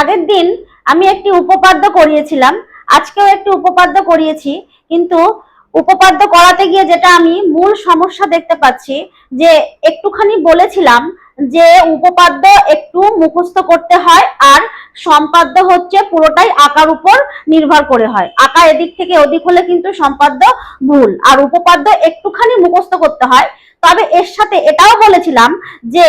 আগের দিন আমি একটি উপপাদ্য করিয়েছিলাম, আজকেও একটি উপপাদ্য করিয়েছি, কিন্তু উপপাদ্য করাতে গিয়ে যেটা আমি মূল সমস্যা দেখতে পাচ্ছি, যে একটুখানি বলেছিলাম যে উপপাদ্য একটু মুখস্থ করতে হয় আর সম্পাদ্য হচ্ছে পুরোটাই আঁকার উপর নির্ভর করে হয়। আঁকা এদিক থেকে ওদিক হলে কিন্তু সম্পাদ্য ভুল। আর উপপাদ্য একটুখানি মুখস্থ করতে হয়, তবে এর সাথে এটাও বলেছিলাম যে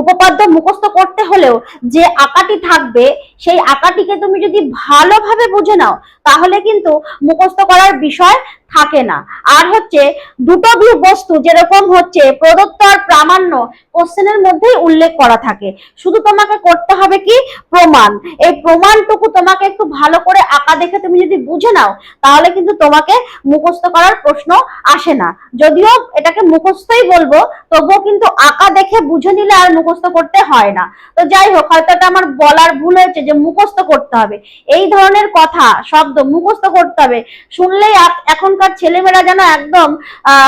উপপাদ্য মুখস্থ করতে হলেও যে আঁকাটি থাকবে সেই আঁকাটিকে তুমি যদি ভালোভাবে বুঝে নাও, তাহলে কিন্তু মুখস্থ করার বিষয় থাকে না। আর হচ্ছে দুটো বস্তু যেরকম হচ্ছে প্রদত্ত আর প্রামাণ্য কোশ্চেনের মধ্যেই উল্লেখ করা থাকে। শুধু তোমাকে করতে হবে কি? প্রমাণ। এই প্রমাণটুকু তোমাকে একটু ভালো করে আঁকা দেখে তুমি যদি বুঝে নাও, তাহলে কিন্তু তোমাকে মুখস্থ করার প্রশ্ন আসে না। যদিও এটাকে মুখস্থই বলব, তবুও কিন্তু আঁকা দেখে বুঝে নিলে আর মুখস্থ করতে হয় না। তো যাই হোক, হয়তো এটা আমার বলার ভুল হয়েছে যে মুখস্থ করতে হবে। এই ধরনের কথা, শব্দ মুখস্থ করতে হবে। শুনলেই এখনকার ছেলেমেয়েরা যেন একদম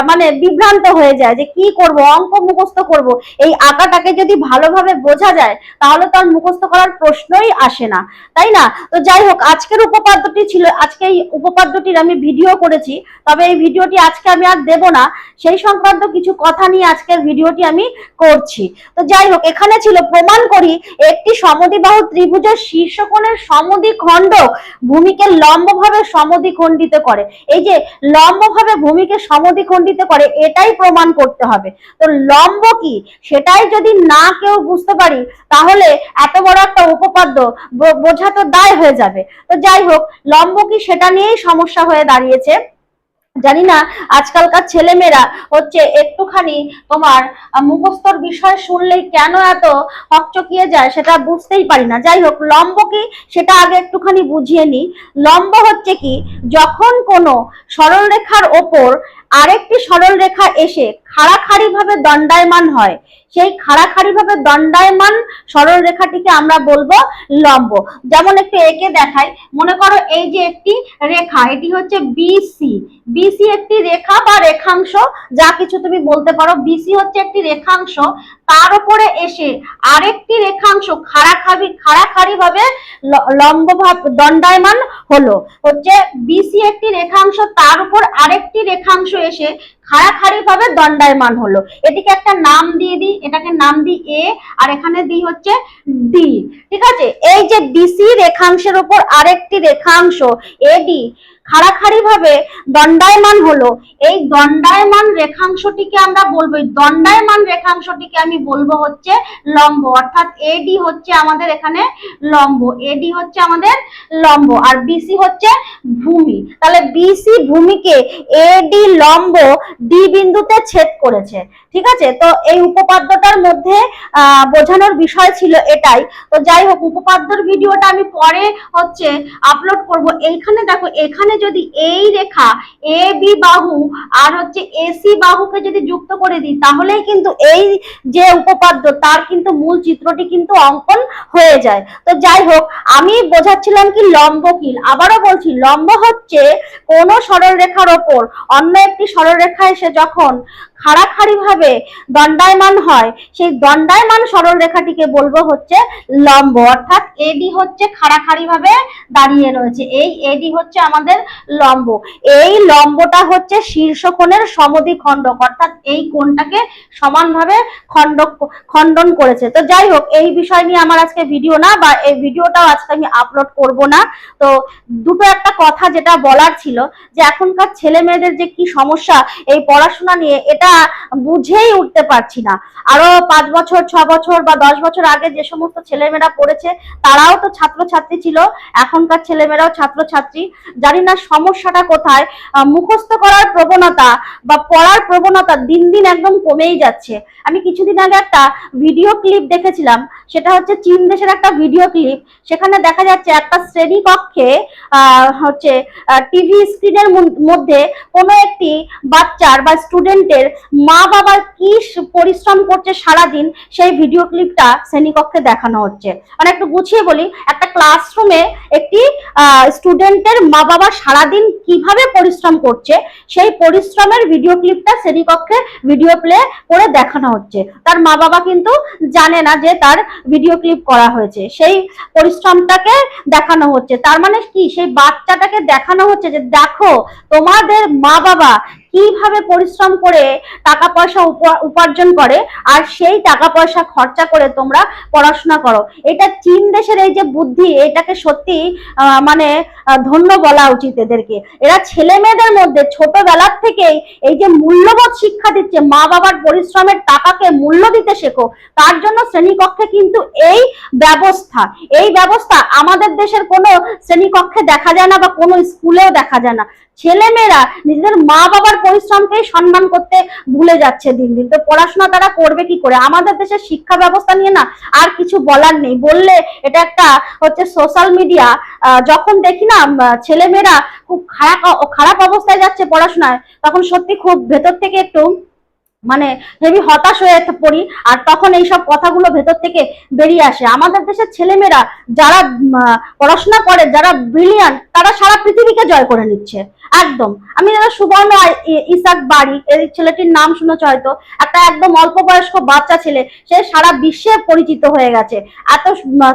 মানে বিভ্রান্ত হয়ে যায় যে কি করব, অঙ্ক মুখস্থ করব। এই আঁকাটাকে যদি ভালোভাবে বোঝা যায়, তাহলে তো আর মুখস্থ করার প্রশ্নই আসে না। তাই না? তো যাই হোক, আজকের উপপাদ্যটি ছিল, আজকে এই উপপাদ্যটির আমি ভিডিও করেছি, তবে এই ভিডিওটি আজকে আমি আর দেব না। সেই সংক্রান্ত কিছু কথা নিয়ে আজকের ভিডিওটি আমি করছি। তো যাই হোক, এখানে ছিল প্রমাণ করি, একটি সমদ্বিবাহু ত্রিভুজের শীর্ষকোণের সমদ্বিখণ্ডক ভূমিকে লম্বভাবে সমদ্বিখণ্ডিত করে। এই যে লম্বভাবে ভূমিকে সমদ্বিখণ্ডিত করে, এটাই প্রমাণ করতে হবে। তো লম্ব কি? সেটাই যদি না কেউ বুঝতে পারি, তাহলে এত বড় একটা উপপাদ্য বোঝা তো দায় হয়ে যাবে। তো যাই হোক, লম্ব কি সেটা নিয়েই সমস্যা হয়ে দাঁড়িয়েছে। জানি না আজকালকার ছেলেমেয়েরা হচ্ছে একটুখানি তোমার মুখস্থর বিষয় শুনলেই কেন এত হকচকিয়ে যায় সেটা বুঝতেই পারি না। যাই হোক, লম্ব কি সেটা আগে একটুখানি বুঝিয়ে নিই। লম্ব হচ্ছে কি, যখন কোনো সরলরেখার ওপর আরেকটি সরল রেখা এসে খাড়াখাড়ি ভাবে দণ্ডায়মান হয়। সেই খাড়াখাড়ি ভাবে দণ্ডায়মান সরলরেখাটিকে আমরা বলব লম্ব। যেমন একটু একে দেখাই। মনে করো এই যে একটি রেখা, এটি হচ্ছে বিসি বিসি একটি রেখা বা রেখাংশ, যা কিছু তুমি বলতে পারো। বিসি হচ্ছে একটি রেখাংশ। তার উপরে এসে আরেকটি রেখাংশ খাড়াখাড়ি খাড়াখাড়ি ভাবে ল- লম্ব দণ্ডায়মান হলো। হচ্ছে বিসি একটি রেখাংশ, তার উপর আরেকটি রেখাংশ এসে খাড়াখাড়ি ভাবে দণ্ডায়মান হলো। এটিকে একটা নাম দিয়ে দিই, এটাকে নাম দিই এ আর এখানে দিই হচ্ছে ডি ঠিক আছে? এই যে ডিসি রেখাংশের উপর আরেকটি রেখাংশ এডি খাড়াখাড়ি ভাবে দণ্ডায়মান হলো। এই দণ্ডায়মান রেখাংশটিকে আমরা বলব। দণ্ডায়মান রেখাংশটিকে আমি বলব হচ্ছে লম্ব। অর্থাৎ এডি হচ্ছে আমাদের এখানে লম্ব। এডি হচ্ছে আমাদের লম্ব। আর বিসি হচ্ছে ভূমি। তাহলে বিসি ভূমিকে এডি লম্ব ডি বিন্দুতে ছেদ করেছে। ঠিক আছে? তো এই উপপাদ্যটার মধ্যে আহ, বোঝানোর বিষয় ছিল এটাই। তো যাই হোক উপপাদ্যর ভিডিওটা আমি পরে হচ্ছে আপলোড করব। এইখানে দেখো এখানে যদি এই রেখা এ বি বাহু আর হচ্ছে এসি বাহুকে যদি যুক্ত করে দিই, তাহলেই কিন্তু এই যে উপপাদ্য, তার কিন্তু মূল চিত্রটি কিন্তু অঙ্কন হয়ে যায়। তো যাই হোক, আমি বোঝাচ্ছিলাম কি লম্ব কি আবারও বলছি, লম্ব হচ্ছে কোন সরল রেখার ওপর। অন্য একটি সরলরেখা এসে যখন খাড়াখাড়ি ভাবে দণ্ডায়মান হয়, সেই দণ্ডায়মান সরল রেখাটিকে বলব হচ্ছে লম্ব। অর্থাৎ এডি হচ্ছে খাড়াখাড়ি ভাবে দাঁড়িয়ে রয়েছে। এই এডি হচ্ছে আমাদের লম্ব। এই লম্বটা হচ্ছে শীর্ষকোণের সমদ্বিখণ্ডক অর্থাৎ এই কোণটাকে সমানভাবে খণ্ড খণ্ডন করেছে। তো যাই হোক, এই বিষয় নিয়ে আমার আজকে ভিডিও না, বা এই ভিডিওটাও আজকে আমি আপলোড করব না। তো দুটো একটা কথা যেটা বলার ছিল, যে এখনকার ছেলে মেয়েদের যে কি সমস্যা, এই পড়াশোনা নিয়ে, এটা বুঝেই উঠতে পারছি না। আরও পাঁচ বছর, ছ বছর বা দশ বছর আগে যে সমস্ত ছেলেমেয়েরা পড়েছে, তারাও তো ছাত্রছাত্রী ছিল, এখনকার ছেলেমেয়েরাও ছাত্রছাত্রী। জানি না সমস্যাটা কোথায় মুখস্থ করার প্রবণতা বা পড়ার প্রবণতা দিন দিন একদম কমেই যাচ্ছে। আমি কিছুদিন আগে একটা ভিডিও ক্লিপ দেখেছিলাম, সেটা হচ্ছে চীন দেশের একটা ভিডিও ক্লিপ সেখানে দেখা যাচ্ছে একটা শ্রেণি কক্ষে হচ্ছে টিভি স্ক্রিনের মধ্যে কোনো একটি বাচ্চার বা স্টুডেন্টের মা বাবা কি পরিশ্রম করছে সারাদিন, সেই ভিডিও ক্লিপটা শ্রেণীকক্ষে দেখানো হচ্ছে। মানে একটু গুছিয়ে বলি, একটা ক্লাসরুমে একটি স্টুডেন্টের মা বাবা সারাদিন কীভাবে পরিশ্রম করছে, সেই পরিশ্রমের ভিডিও ক্লিপটা শ্রেণীকক্ষে ভিডিও প্লে করে দেখানো হচ্ছে। তার মা বাবা কিন্তু জানে না যে তার ভিডিও ক্লিপ করা হয়েছে। সেই পরিশ্রমটাকে দেখানো হচ্ছে। তার মানে কি? সেই বাচ্চাটাকে দেখানো হচ্ছে যে, দেখো, তোমাদের মা বাবা কীভাবে পরিশ্রম করে টাকা পয়সা উপা- উপার্জন করে, আর সেই টাকা পয়সা খরচা করে তোমরা পড়াশোনা করো। এটা চীন দেশের এই যে বুদ্ধি, এটাকে সত্যি মানে ধন্য বলা উচিত এদেরকে। এরা ছেলে মেয়েদের মধ্যে ছোটবেলার থেকেই এই যে মূল্যবোধ শিক্ষা দিচ্ছে, মা বাবার পরিশ্রমের টাকাকে মূল্য দিতে শেখো, তার জন্য শ্রেণীকক্ষে কিন্তু এই ব্যবস্থা এই ব্যবস্থা আমাদের দেশের কোনো শ্রেণীকক্ষে দেখা যায় না বা কোনো স্কুলেও দেখা যায় না। ছেলেমেয়েরা নিজেদের মা বাবার পরিশ্রমকেই সম্মান করতে ভুলে যাচ্ছে দিন দিন। তো পড়াশোনা তারা করবে কি করে? আমাদের দেশের শিক্ষা ব্যবস্থা নিয়ে না আর কিছু বলার নেই। বললে এটা একটা হচ্ছে সোশ্যাল মিডিয়া যখন দেখি না ছেলেমেয়েরা খুব খারাপ খারাপ অবস্থায় যাচ্ছে পড়াশোনায়, তখন সত্যি খুব ভেতর থেকে একটু মানে হেবি হতাশ হয়ে পড়ি আর তখন এইসব কথাগুলো ভেতর থেকে বেরিয়ে আসে। আমাদের দেশের ছেলেমেয়েরা যারা পড়াশোনা করে, যারা ব্রিলিয়ান্ট তারা সারা পৃথিবীকে জয় করে নিচ্ছে। একদম। আমি যারা সুবর্ণ ইসাক বাড়ি, এই ছেলেটির নাম শুনেছ হয়তো? একটা একদম অল্প বয়স্ক বাচ্চা ছেলে, সে সারা বিশ্বে পরিচিত হয়ে গেছে। এত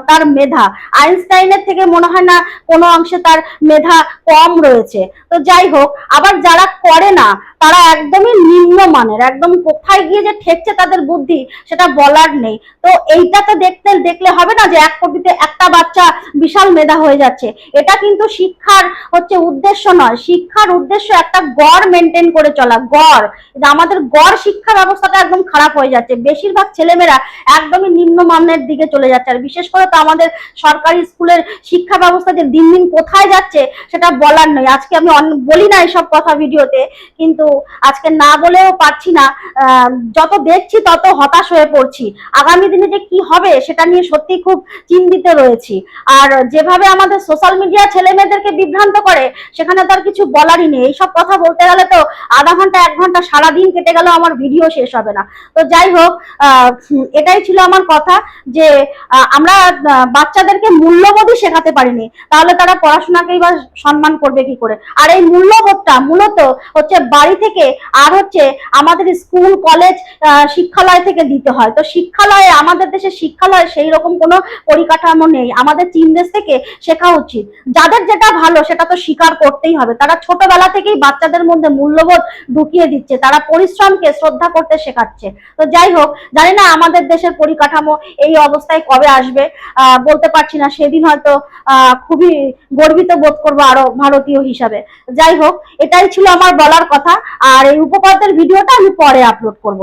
তার মেধা। আইনস্টাইনের থেকে মনে হয় না কোনো অংশে তার মেধা কম রয়েছে। তো যাই হোক, আবার যারা করে না, তারা একদমই নিম্নমানের, একদম কোথায় গিয়ে যে ঠেকছে তাদের বুদ্ধি, সেটা বলার নেই। তো এইটা তো দেখতে, দেখলে হবে না যে এক কোটিতে একটা বাচ্চা বিশাল মেধা হয়ে যাচ্ছে। এটা কিন্তু শিক্ষার হচ্ছে উদ্দেশ্য নয় শিক্ষার উদ্দেশ্য একটা গড় মেনটেন করে চলা, গড়। আমাদের গড় শিক্ষা ব্যবস্থাটা একদম খারাপ হয়ে যাচ্ছে। বেশিরভাগ ছেলেমেয়েরা একদমই নিম্নমানের দিকে চলে যাচ্ছে। আর বিশেষ করে তো আমাদের সরকারি স্কুলের শিক্ষা ব্যবস্থা যে দিন দিন কোথায় যাচ্ছে, সেটা বলার নয়। আজকে আমি বলি না এইসব কথা ভিডিওতে, কিন্তু আজকে না বলেও পারছি না। যত দেখছি তত হতাশ হয়ে পড়ছি। আগামী দিনে যে কি হবে, সেটা নিয়ে সত্যি খুব চিন্তিত রয়েছি। আর যেভাবে আমাদের সোশ্যাল মিডিয়া ছেলেমেয়েদেরকে বিভ্রান্ত করে, সেখানে তার কিছু বলারই নেই। এইসব কথা বলতে গেলে তো আধা ঘণ্টা, এক ঘণ্টা সারা দিন কেটে গেলেও আমার ভিডিও শেষ হবে না। তো যাই হোক এটাই ছিল আমার কথা যে আমরা বাচ্চাদেরকে মূল্যবোধই শেখাতে পারিনি। তাহলে তারা পড়াশোনাকেই বা সম্মান করবে কি করে? আর এই মূল্যবোধটা মূলত হচ্ছে বাড়ি থেকে আর হচ্ছে আমাদের স্কুল, কলেজ শিক্ষালয় থেকে দিতে হয়। তো শিক্ষালয়ে, আমাদের দেশে শিক্ষালয়ে সেই রকম কোনো পরিকাঠামো নেই। আমাদের চীন দেশ থেকে শেখা উচিত। যাদের যেটা ভালো, সেটা তো স্বীকার করতেই হবে। তারা ছোটবেলা থেকেই বাচ্চাদের মধ্যে মূল্যবোধ ঢুকিয়ে দিচ্ছে, তারা পরিশ্রমকে শ্রদ্ধা করতে শেখাচ্ছে। তো যাই হোক, জানি না আমাদের দেশের পরিকাঠামো এই অবস্থায় কবে আসবে বলতে পারছি না, সেদিন হয়তো খুবই গর্বিত বোধ করব আরও ভারতীয় হিসাবে। যাই হোক, এটাই ছিল আমার বলার কথা, আর এই উপপাদ্যের ভিডিওটা আমি পরে আপলোড করব।